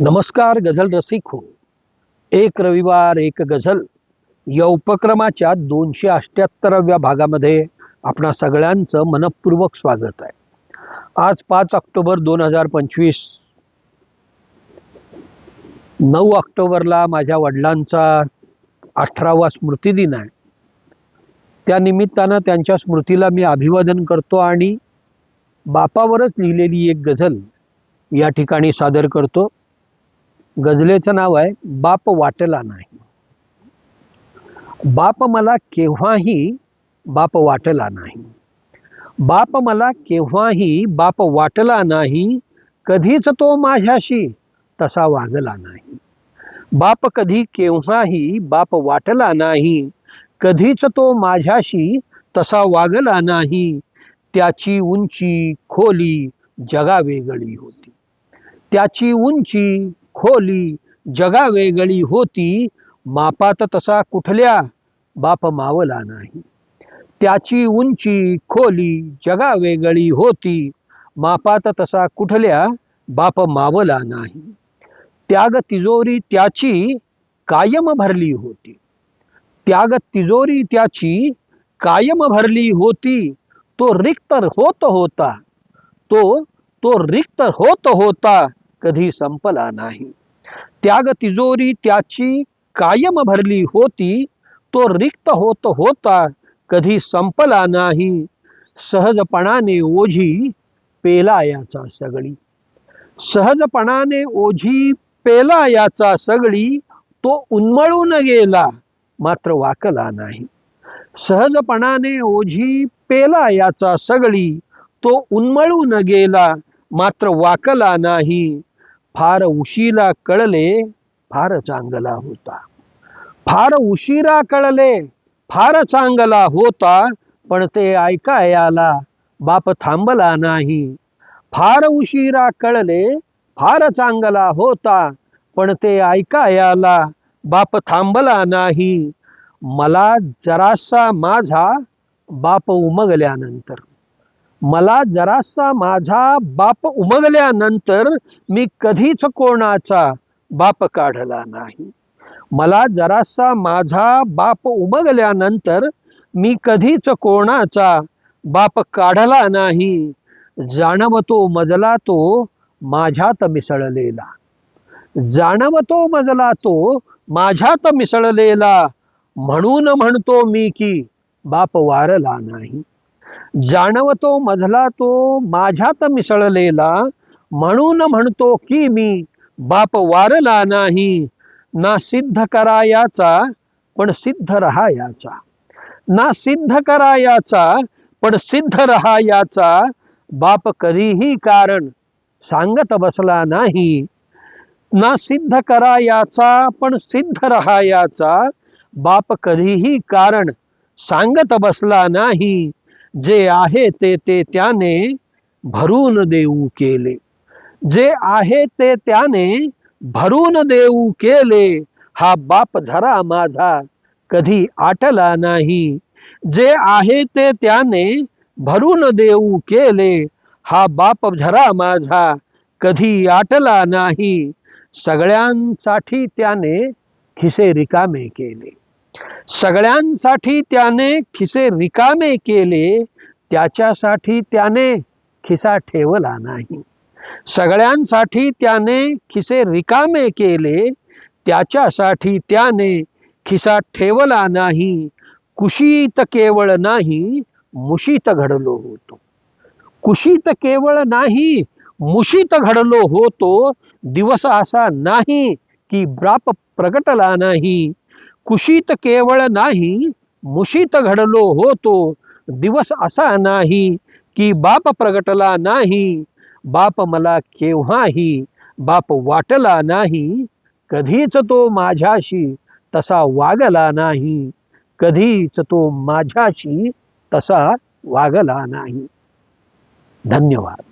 नमस्कार गझल रसिक हो एक रविवार एक गझल. या उपक्रमाच्या दोनशे अष्ट्याहत्तराव्या भागामध्ये आपणा सगळ्यांचं मनपूर्वक स्वागत आहे. आज पाच ऑक्टोबर दोन हजार पंचवीस. नऊ ऑक्टोबरला माझ्या वडिलांचा अठरावा स्मृतिदिन आहे. त्या निमित्तानं त्यांच्या स्मृतीला मी अभिवादन करतो आणि बापावरच लिहिलेली एक गझल या ठिकाणी सादर करतो. गजलेचं नाव आहे बाप वाटला नाही. बाप मला केव्हाही बाप वाटला नाही. बाप मला केव्हाही बाप वाटला नाही कधीच तो माझ्याशी तसा वागला नाही. बाप कधी केव्हाही बाप वाटला नाही कधीच तो माझ्याशी तसा वागला नाही. त्याची उंची खोली जगा वेगळी होती. त्याची उंची खोली जगा वेगळी होती मापात तसा कुठल्या बाप मावला नाही. त्याची उंची खोली जगा वेगळी होती मापात तसा कुठल्या बाप मावला नाही. त्याग तिजोरी त्याची कायम भरली होती. त्याग तिजोरी त्याची कायम भरली होती. तो रिक्त होत होता. तो तो रिक्त होत होता. कधी संपला नाही. त्याग तिजोरी त्याची कायम भरली होती तो रिक्त होत होता कधी संपला नाही. सहजपणाने ओझी पेला याचा सगळी. सहजपणाने ओझी पेला याचा सगळी तो उन्मळून गेला मात्र वाकला नाही. सहजपणाने ओझी पेला याचा सगळी तो उन्मळून गेला मात्र वाकला नाही. फार उशिरा कळले फार चांगला होता. फार उशिरा कळले फार चांगला होता पण ते ऐकायला बाप थांबला नाही. फार उशिरा कळले फार चांगला होता पण ते ऐकायला बाप थांबला नाही. मला जरासा माझा बाप उमगल्यानंतर मला जरासा माझा बाप उमगल्यानंतर मी कधीच कोणाचा बाप काढला नाही. मला जरासा माझा बाप उमगल्यानंतर मी कधीच कोणाचा बाप काढला नाही. जाणवतो मजला तो माझ्यात मिसळलेला. जाणवतो मजला तो माझ्यात मिसळलेला. म्हणून म्हणतो मी की बाप वारला नाही. जाणवतो मधला तो माझ्यात मिसळलेला. म्हणून म्हणतो की मी बाप वारला नाही. ना सिद्ध करायाचा पण सिद्ध रहायाचा. ना सिद्ध करायाचा पण सिद्ध रहायाचा बाप कधीही कारण सांगत बसला नाही. ना सिद्ध करायाचा पण सिद्ध राहायाचा बाप कधीही कारण सांगत बसला नाही. जे आहे ते ते त्याने भरून देऊ केले. जे आहे ते त्याने भरून देऊ केले. हा बाप धरा माझा कधी आटला नाही. जे आहे ते त्याने भरून देऊ केले. हा बाप झरा माझा कधी आटला नाही. सगळ्यांसाठी त्याने खिसे रिकामे केले. सगळ्यांसाठी त्याने खिसे रिकामे केले त्याच्यासाठी त्याने खिसा ठेवला नाही. सगळ्यांसाठी त्याने खिसे रिकामे केले त्याच्यासाठी त्याने खिसा ठेवला नाही. कुशीत केवळ नाही मुशीत घडलो होतो. कुशीत केवळ नाही मुशीत घडलो होतो. दिवस असा नाही की ब्राप प्रगटला नाही. कुशीत केवळ नाही मुशीत घडलो होतो. दिवस असा नाही की बाप प्रगटला नाही. बाप मला केव्हाही बाप वाटला नाही. कधीच तो माझ्याशी तसा वागला नाही. कधीच तो माझ्याशी तसा वागला नाही. धन्यवाद.